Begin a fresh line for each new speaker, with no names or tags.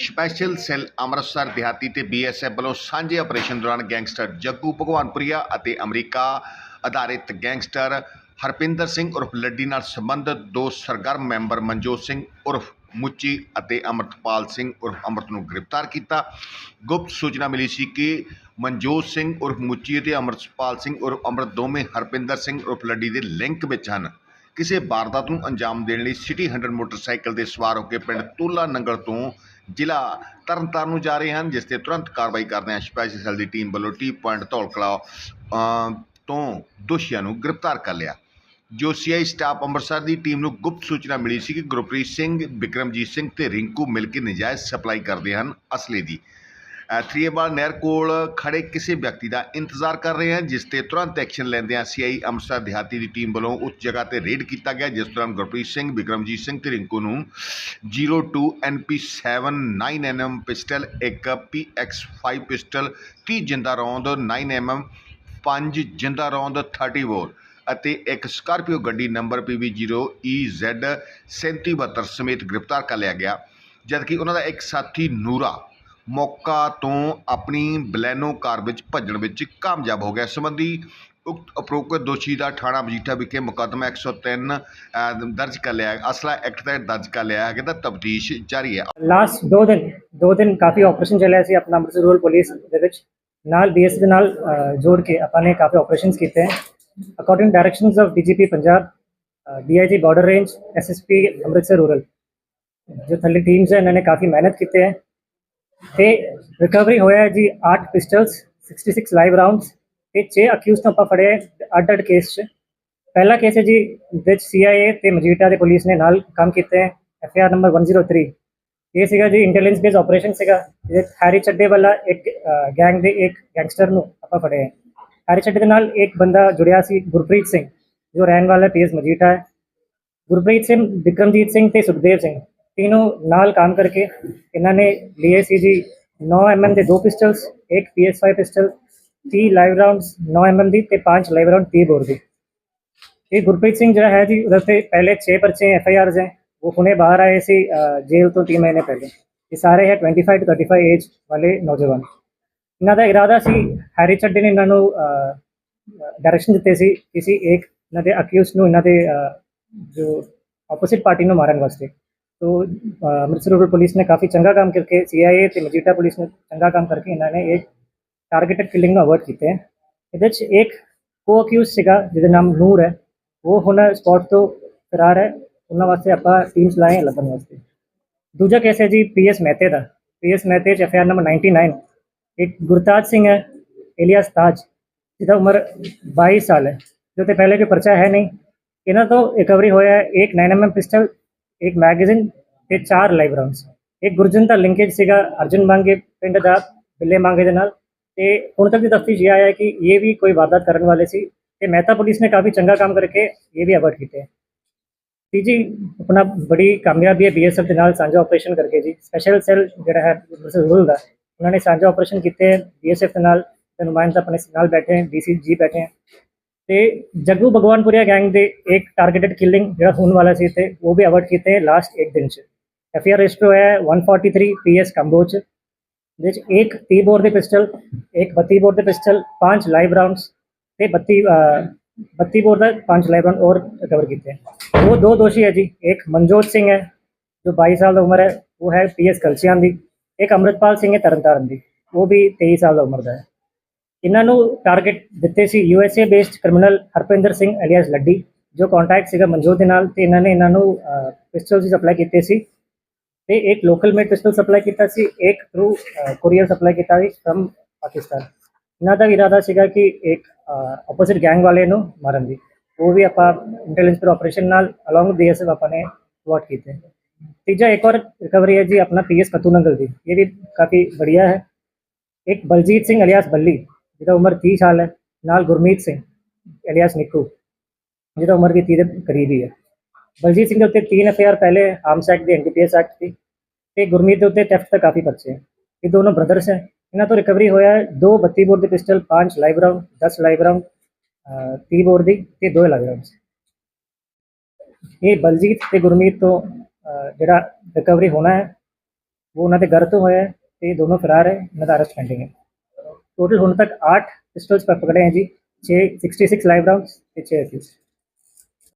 Special cell Amritsar, ਦਿਹਾਤੀ ਤੇ BSF ਵੱਲੋਂ ਸਾਂਝੇ ਆਪਰੇਸ਼ਨ ਦੌਰਾਨ ਗੈਂਗਸਟਰ ਜੱਗੂ ਭਗਵਾਨਪੁਰੀਆ ਅਤੇ ਅਮਰੀਕਾ ਆਧਾਰਿਤ ਗੈਂਗਸਟਰ ਹਰਪਿੰਦਰ ਸਿੰਘ ਉਰਫ ਲੱਡੀ ਨਾਲ ਸੰਬੰਧਿਤ ਦੋ ਸਰਗਰਮ ਮੈਂਬਰ ਮਨਜੋਤ ਸਿੰਘ ਉਰਫ ਮੁੱਚੀ ਅਤੇ ਅਮਰਤਪਾਲ ਸਿੰਘ ਉਰਫ ਅਮਰਤ ਨੂੰ ਗ੍ਰਿਫਤਾਰ ਕੀਤਾ। ਗੁਪਤ ਸੂਚਨਾ ਮਿਲੀ ਸੀ ਕਿ ਮਨਜੋਤ ਸਿੰਘ ਉਰਫ ਮੁੱਚੀ ਅਤੇ ਅਮਰਤਪਾਲ ਸਿੰਘ ਉਰਫ ਅਮਰਤ ਦੋਵੇਂ ਹਰਪਿੰਦਰ ਸਿੰਘ ਉਰਫ ਲੱਡੀ ਦੇ ਲਿੰਕ ਵਿੱਚ ਹਨ। ਕਿਸੇ ਵਾਰਦਾਤ ਨੂੰ ਅੰਜਾਮ ਦੇਣ ਲਈ ਸਿਟੀ 100 ਮੋਟਰਸਾਈਕਲ ਤੇ ਸਵਾਰ ਹੋ ਕੇ ਪਿੰਡ ਤੂਲਾ ਨੰਗਲ ਤੋਂ ਜ਼ਿਲ੍ਹਾ ਤਰਨਤਾਰਨ ਨੂੰ ਜਾ ਰਹੇ ਹਨ, ਜਿਸ ਤੇ ਤੁਰੰਤ ਕਾਰਵਾਈ ਕਰਦਿਆਂ ਸਪੈਸ਼ਲ ਸੈੱਲ ਦੀ ਟੀਮ ਵੱਲੋਂ ਟੀ ਪੁਆਇੰਟ ਧੌਲਕਲਾ ਤੋਂ ਦੋਸ਼ੀਆਂ ਨੂੰ ਗ੍ਰਿਫਤਾਰ ਕਰ ਲਿਆ। ਜੋ ਸੀਆਈ ਸਟਾਫ ਅੰਮ੍ਰਿਤਸਰ ਦੀ ਟੀਮ ਨੂੰ ਗੁਪਤ ਸੂਚਨਾ ਮਿਲੀ ਸੀ ਕਿ ਗੁਰਪ੍ਰੀਤ ਸਿੰਘ, ਬਿਕਰਮਜੀਤ ਸਿੰਘ ਤੇ ਰਿੰਕੂ ਮਿਲ ਕੇ ਨਜਾਇਜ਼ ਸਪਲਾਈ ਕਰਦੇ ਹਨ ਅਸਲੇ ਦੀ। ਥਰੀਏਵਾਲ ਨਹਿਰ ਕੋਲ ਖੜੇ ਕਿਸੇ ਵਿਅਕਤੀ ਦਾ ਇੰਤਜ਼ਾਰ ਕਰ ਰਹੇ ਹਨ, ਜਿਸ ਤੇ ਤੁਰੰਤ ਐਕਸ਼ਨ ਲੈਂਦਿਆਂ ਸੀਆਈ ਅੰਮ੍ਰਿਤਸਰ ਦਿਹਾਤੀ ਦੀ ਟੀਮ ਵੱਲੋਂ ਉਸ ਜਗ੍ਹਾ ਤੇ ਰੇਡ ਕੀਤਾ ਗਿਆ, ਜਿਸ ਦੌਰਾਨ ਗੁਰਪ੍ਰੀਤ ਸਿੰਘ ਵਿਕਰਮਜੀਤ ਸਿੰਘ ਤੇ ਰਿੰਕੂ ਨੂੰ 02 NP7 9mm ਪਿਸਟਲ, ਇੱਕ PX5 ਪਿਸਟਲ 30 ਜਿੰਦਾ ਰੌਂਦ 9mm 5 ਜਿੰਦਾ ਰੌਂਦ 30 ਬੋਰ ਅਤੇ ਇੱਕ ਸਕਾਰਪੀਓ ਗੱਡੀ ਨੰਬਰ PB0EZ 3772 ਸਮੇਤ ਗ੍ਰਿਫਤਾਰ ਕਰ ਲਿਆ ਗਿਆ, ਜਦਕਿ ਉਹਨਾਂ ਦਾ ਇੱਕ ਸਾਥੀ ਨੂਰਾ ਮੌਕਾ ਤੋਂ ਆਪਣੀ ਬਲੈਨੋ ਕਾਰ ਵਿੱਚ ਭੱਜਣ ਵਿੱਚ ਕਾਮਯਾਬ ਹੋ ਗਿਆ। ਇਸ ਸੰਬੰਧੀ ਉਕਤ ਉਪਰੋਕਤ ਦੋਸ਼ੀ ਦਾ ਥਾਣਾ ਮਜੀਠਾ ਵਿਖੇ ਮੁਕੱਦਮਾ 103 ਦਰਜ ਕਰ ਲਿਆ ਹੈ। ਅਸਲਾ ਐਕਟ ਤਹਿਤ ਦਰਜ ਕਰ ਲਿਆ ਹੈ ਕਿ ਤਫਤੀਸ਼ ਜਾਰੀ ਹੈ।
ਲਾਸਟ ਦੋ ਦਿਨ ਦੋ ਦਿਨ ਕਾਫੀ ਆਪਰੇਸ਼ਨ ਚੱਲਿਆ ਸੀ ਆਪਣਾ ਅੰਮ੍ਰਿਤਸਰ ਰੂਰਲ ਪੁਲਿਸ ਦੇ ਵਿੱਚ। ਨਾਲ ਬੀਐਸ ਦੇ ਨਾਲ ਜੋੜ ਕੇ ਆਪਾਂ ਨੇ ਕਾਫੀ ਆਪਰੇਸ਼ਨਸ ਕੀਤੇ। ਹੈ according directions of DGP Punjab DIG border range SSP Amritsar rural. ਜੋ ਥੱਲੇ ਟੀਮਸ ਹੈ, ਇਹਨਾਂ ਨੇ ਕਾਫੀ ਮਿਹਨਤ ਕੀਤੀ ਹੈ। ਤੇ ਰਿਕਵਰੀ ਹੋਇਆ ਜੀ 8 ਪਿਸਟਲਸ 66 ਲਾਈਵ ਰਾਉਂਡਸ ਤੇ 6 ਅਕਿਊਜ਼ਡ ਨੂੰ ਆਪਾਂ ਫੜੇ ਅੱਡ ਅੱਡ ਕੇਸ 'ਚ। ਪਹਿਲਾ ਕੇਸ ਹੈ ਜੀ ਵਿੱਚ ਸੀਆਈਏ ਤੇ ਮਜੀਠਾ ਦੇ ਪੁਲਿਸ ਨੇ ਨਾਲ ਕੰਮ ਕੀਤੇ ਹੈ ਐਫਆਰ ਨੰਬਰ 103 ਇਹ ਸੀਗਾ ਜੀ ਇੰਟੈਲੀਜੈਂਸ ਬੇਸ ਆਪਰੇਸ਼ਨ ਸੀਗਾ, ਜਿਹਦੇ 'ਚ ਹੈਰੀ ਚੱਡੇ ਵਾਲਾ ਇੱਕ ਗੈਂਗ ਦੇ ਇੱਕ ਗੈਂਗਸਟਰ ਨੂੰ ਆਪਾਂ ਫੜੇ ਹੈ। ਹੈਰੀ ਚੱਡੇ ਦੇ ਨਾਲ ਇੱਕ ਬੰਦਾ ਜੁੜਿਆ ਸੀ ਗੁਰਪ੍ਰੀਤ ਸਿੰਘ, ਜੋ ਰਹਿਣ ਵਾਲਾ ਪੀਐਸ ਮਜੀਠਾ ਹੈ। ਗੁਰਪ੍ਰੀਤ ਸਿੰਘ ਵਿਕਰਮਜੀਤ ਸਿੰਘ ਤੇ ਸੁਖਦੇਵ ਸਿੰਘ। तीनों ਨਾਲ ਕੰਮ ਕਰਕੇ ਇਹਨਾਂ ਨੇ लिए ਸੀ ਜੀ 9 mm ਦੇ ਦੋ ਪਿਸਟਲਸ ਇੱਕ PS5 pistol 30 live rounds 9 mm ਦੀ ਤੇ 5 ਲਾਈਵ ਰਾਉਂਡ 30 ਬੋਰ ਦੀ ਇਹ ਗੁਰਪ੍ਰੀਤ ਸਿੰਘ ਜਿਹੜਾ ਹੈ ਜੀ ਉਹਦੇ ਤੇ ਪਹਿਲੇ 6 ਪਰਚੇ ਐਫ ਆਈ ਆਰਸ ਹੈ ਉਹ ਹੁਣੇ ਬਾਹਰ ਆਏ ਸੀ ਅਹ, ਜੇਲ੍ਹ ਤੋਂ 3 ਮਹੀਨੇ ਪਹਿਲੇ ਇਹ ਸਾਰੇ ਹੈ 25 ਤੋਂ 35 ਏਜ ਵਾਲੇ ਨੌਜਵਾਨ ਇਹਨਾਂ ਦਾ ਇਰਾਦਾ ਸੀ ਹੈਰੀ ਚੱਡੇ ਨੇ ਇਹਨਾਂ ਨੂੰ ਡਾਇਰੈਕਸ਼ਨ ਦਿੱਤੇ ਸੀ ਕਿਸੇ ਇੱਕ ਇਹਨਾਂ ਦੇ ਅਕਿਊਜ਼ ਨੂੰ ਇਹਨਾਂ ਦੇ ਅਹ, ਜੋ ਆਪੋਜ਼ਿਟ ਪਾਰਟੀ ਨੂੰ ਮਾਰਨ ਵਾਸਤੇ ਤੋ ਅੰਮ੍ਰਿਤਸਰ ਰੂਰਲ ਪੁਲਿਸ ਨੇ ਕਾਫੀ ਚੰਗਾ ਕੰਮ ਕਰਕੇ ਸੀਆਈਏ ਤੇ ਮਜੀਠਾ ਪੁਲਿਸ ਨੇ ਚੰਗਾ ਕੰਮ ਕਰਕੇ ਇਹਨਾਂ ਨੇ ਇੱਕ ਟਾਰਗੇਟਡ ਕਿਲਿੰਗ ਨੂੰ ਅਵੋਇਡ ਕੀਤੇ ਇਹਦੇ 'ਚ ਇੱਕ ਕੋ ਅਕਿਊਜ਼ ਸੀਗਾ ਜਿਹਦਾ ਨਾਮ ਨੂਰ ਹੈ ਉਹ ਹੁਣ ਸਪੌਟ ਤੋਂ ਫਰਾਰ ਹੈ ਉਹਨਾਂ ਵਾਸਤੇ ਆਪਾਂ ਟੀਮਸ ਲਾਏ ਲੱਭਣ ਵਾਸਤੇ ਦੂਜਾ ਕੇਸ ਹੈ ਜੀ ਪੀਐਸ ਮਹਿਤੇ ਦਾ ਪੀਐਸ ਮਹਿਤੇ ਚ ਐਫਆਰ ਨੰਬਰ 99 ਇੱਕ ਗੁਰਤਾਜ ਸਿੰਘ ਹੈ ਏਲੀਆਸ ਤਾਜ ਜਿਹਦਾ ਉਮਰ 22 ਸਾਲ ਹੈ ਜੋ ਤੇ ਪਹਿਲੇ ਕੋਈ ਪਰਚਾ ਹੈ ਨਹੀਂ ਇਹਨਾਂ ਤੋਂ ਰਿਕਵਰੀ ਹੋਇਆ ਹੈ ਇੱਕ 9mm ਪਿਸਟਲ ਇੱਕ ਮੈਗਜ਼ੀਨ ਤੇ ਚਾਰ ਲਾਈਵ ਰਾਉਂਡਸ ਇੱਕ ਗੁਰਜਨ ਦਾ ਲਿੰਕੇਜ ਸੀਗਾ ਅਰਜਨ ਮੰਗੇ ਪਿੰਡ ਦਾ ਬਿੱਲੇ ਮੰਗੇ ਦੇ ਨਾਲ ਤੇ ਹੁਣ ਤੱਕ ਦੀ ਤਫਤੀਸ਼ ਇਹ ਆਇਆ ਹੈ ਕਿ ਇਹ ਵੀ ਕੋਈ ਵਾਰਦਾਤ ਕਰਨ ਵਾਲੇ ਸੀ ਤੇ ਮਹਿਤਾ ਪੁਲਿਸ ਨੇ ਕਾਫੀ ਚੰਗਾ ਕੰਮ ਕਰਕੇ ਇਹ ਵੀ ਅਵਰਟ ਕੀਤੇ ਤੀਜੀ ਆਪਣਾ ਬੜੀ ਕਾਮਯਾਬੀ ਹੈ ਬੀਐਸਐਫ ਦੇ ਨਾਲ ਸਾਂਝਾ ਆਪਰੇਸ਼ਨ ਕਰਕੇ ਜੀ ਸਪੈਸ਼ਲ ਸੈੱਲ ਜਿਹੜਾ ਹੈ ਰੂਲ ਦਾ ਉਹਨਾਂ ਨੇ ਸਾਂਝਾ ਆਪਰੇਸ਼ਨ ਕੀਤੇ ਬੀਐਸਐਫ ਦੇ ਨਾਲ ਤੇ ਨੁਮਾਇੰਦੇ ਆਪਣੇ ਨਾਲ ਬੈਠੇ ਹਨ ਡੀਸੀਜੀ ਬੈਠੇ ਹਨ ਤੇ ਜੱਗੂ ਭਗਵਾਨਪੁਰੀਆ ਗੈਂਗ ਦੇ ਇੱਕ ਟਾਰਗੇਟਡ ਕਿਲਿੰਗ ਜਿਹੜਾ ਹੋਣ ਵਾਲਾ ਸੀ ਤੇ ਉਹ ਵੀ ਅਵਰਟ ਕੀਤੇ ਲਾਸਟ ਇੱਕ ਦਿਨ ਚ। ਐਫਆਰ ਰਜਿਸਟਰ ਹੋਇਆ ਹੈ 143 ਪੀਐਸ ਕੰਬੋਚ ਜਿਸ 'ਚ ਇੱਕ 30 ਬੋਰ ਦੇ ਪਿਸਟਲ ਇੱਕ 32 ਬੋਰ ਦੇ ਪਿਸਟਲ ਪੰਜ ਲਾਈਵ ਰਾਉਂਡਸ ਤੇ 32 ਅਹ, 32 ਬੋਰ ਦਾ ਪੰਜ ਲਾਈਵ ਰਾਉਂਡ ਔਰ ਕਵਰ ਕੀਤੇ। ਉਹ ਦੋ ਦੋਸ਼ੀ ਹੈ ਜੀ ਇੱਕ ਮਨਜੋਤ ਸਿੰਘ ਹੈ ਜੋ 22 ਸਾਲ ਦੀ ਉਮਰ ਹੈ ਉਹ ਹੈ ਪੀਐਸ ਕਲਸੀਆਂ ਦੀ ਇੱਕ ਅੰਮ੍ਰਿਤਪਾਲ ਸਿੰਘ ਹੈ ਤਰਨਤਾਰਨ ਦੀ ਉਹ ਵੀ 23 ਸਾਲ ਦੀ ਉਮਰ ਦਾ ਹੈ। ਇਹਨਾਂ ਨੂੰ ਟਾਰਗੇਟ ਦਿੱਤੇ ਸੀ USA based criminal Harpinder Singh alias Laddi ਜੋ ਕੰਟੈਕਟ ਸੀਗਾ ਮਨਜੋਤ ਦੇ ਨਾਲ ਤੇ ਇਹਨਾਂ ਨੇ ਇਹਨਾਂ ਨੂੰ ਪਿਸਟਲ ਦੀ ਸਪਲਾਈ ਕੀਤੀ ਸੀ ਤੇ ਇੱਕ ਲੋਕਲ ਮੇਡ ਪਿਸਟਲ ਸਪਲਾਈ ਕੀਤਾ ਸੀ ਇੱਕ ਥਰੂ ਕੋਰੀਅਰ ਸਪਲਾਈ ਕੀਤਾ ਸੀ ਫਰਮ ਪਾਕਿਸਤਾਨ ਇਹਨਾਂ ਦਾ ਇਰਾਦਾ ਸੀਗਾ ਕਿ ਇੱਕ ਆਪੋਜ਼ਿਟ ਗੈਂਗ ਵਾਲੇ ਨੂੰ ਮਾਰਨ ਦੀ ਉਹ ਵੀ ਆਪਾਂ ਇੰਟੈਲੀਜੈਂਸ ਆਪਰੇਸ਼ਨ ਨਾਲ ਅਲੋਂਗ ਬੀਐਸਐਫ ਆਪਾਂ ਨੇ ਵਾਟ ਕੀਤੇ ਤੀਜਾ ਇੱਕ और ਰਿਕਵਰੀ ਹੈ ਜੀ ਆਪਣਾ ਪੀਐਸ ਕਤੂਨੰਗਲ ਦੀ ਇਹ ਵੀ ਕਾਫੀ बढ़िया ਹੈ ਇੱਕ ਬਲਜੀਤ ਸਿੰਘ ਅਲੀਆਸ ਬੱਲੀ ਜਿਹਦਾ ਉਮਰ 30 ਸਾਲ ਹੈ, ਨਾਲ ਗੁਰਮੀਤ ਸਿੰਘ, ਅਲੀਆਸ ਨਿੱਕੂ, ਜਿਹਦਾ ਉਮਰ ਵੀ 30 ਦੇ ਕਰੀਬ ਹੀ ਹੈ। ਬਲਜੀਤ ਸਿੰਘ ਦੇ ਉੱਤੇ 3 ਐਫਆਰ ਪਹਿਲੇ ਆਰਮਸ ਐਕਟ ਦੀ ਐਨਡੀਪੀਐਸ ਐਕਟ ਦੀ ਤੇ ਗੁਰਮੀਤ ਦੇ ਉੱਤੇ ਥੈਫਟ ਦਾ ਕਾਫੀ ਪਰਚੇ ਹੈ। ਇਹ ਦੋਨੋਂ ਬ੍ਰਦਰਸ ਹੈ। ਇਹਨਾਂ ਤੋਂ ਰਿਕਵਰੀ ਹੋਇਆ ਹੈ। ਦੋ 32 ਬੋਰ ਦੇ pistol 5 live round 10 live round 30 bore ਦੀ ਤੇ ਦੋ ਲਾਈਵ ਰਾਉਂਡ ਇਹ ਬਲਜੀਤ ਤੇ ਗੁਰਮੀਤ ਤੋਂ ਜਿਹੜਾ ਰਿਕਵਰੀ ਹੋਣਾ ਹੈ, ਉਹ ਉਹਨਾਂ ਦੇ ਘਰ ਤੋਂ ਹੋਇਆ ਹੈ ਤੇ ਦੋਨੋਂ ਫਰਾਰ ਹੈ, ਇਹਨਾਂ ਦਾ ਅਰੈਸਟ ਪੈਂਡਿੰਗ ਹੈ। टोटल होने तक आठ पिस्टल्स पकड़े हैं जी छः सिक्सटी सिक्स लाइव राउंड छः एक्यूज